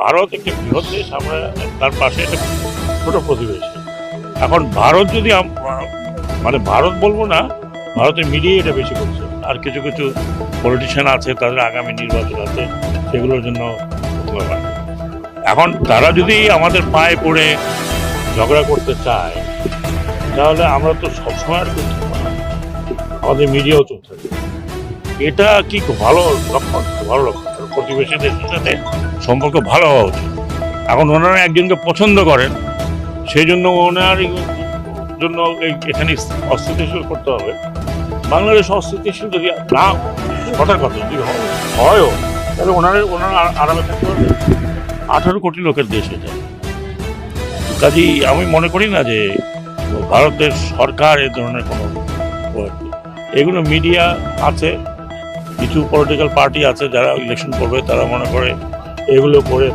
ভারত একটি বৃহৎ দেশ, আমরা তার পাশে একটা ছোট প্রতিবেশী। এখন ভারত যদি মানে ভারত বলব না ভারতের মিডিয়া এটা বেশি করছে। আর কিছু কিছু পলিটিশিয়ান আছে, তাদের আগামী নির্বাচন আছে, সেগুলোর জন্য এখন তারা যদি আমাদের পায়ে পড়ে, ঝগড়া করতে চায়, তাহলে আমরা তো সবসময় আর করতে। আমাদের মিডিয়াও থাকে এটা কি ভালো লক্ষণ? ভালো লক্ষণ। প্রতিবেশী দেশের সাথে সম্পর্ক ভালো হওয়া উচিত। এখন ওনারা একজনকে পছন্দ করেন সেই জন্য ওনার জন্য এখানে অস্থিতিশীল করতে হবে। বাংলাদেশ অস্থিতিশীল যদি না হঠাৎ কথা যদি হয়ও, তাহলে ওনারা ওনারা আরামে থাকতে পারবে। আঠারো কোটি লোকের দেশ এটা। কাজেই আমি মনে করি না যে ভারতের সরকার এ ধরনের কোনো এগুলো মিডিয়া আছে, কিছু পলিটিক্যাল পার্টি আছে যারা ইলেকশন করবে, তারা মনে করে এগুলো করে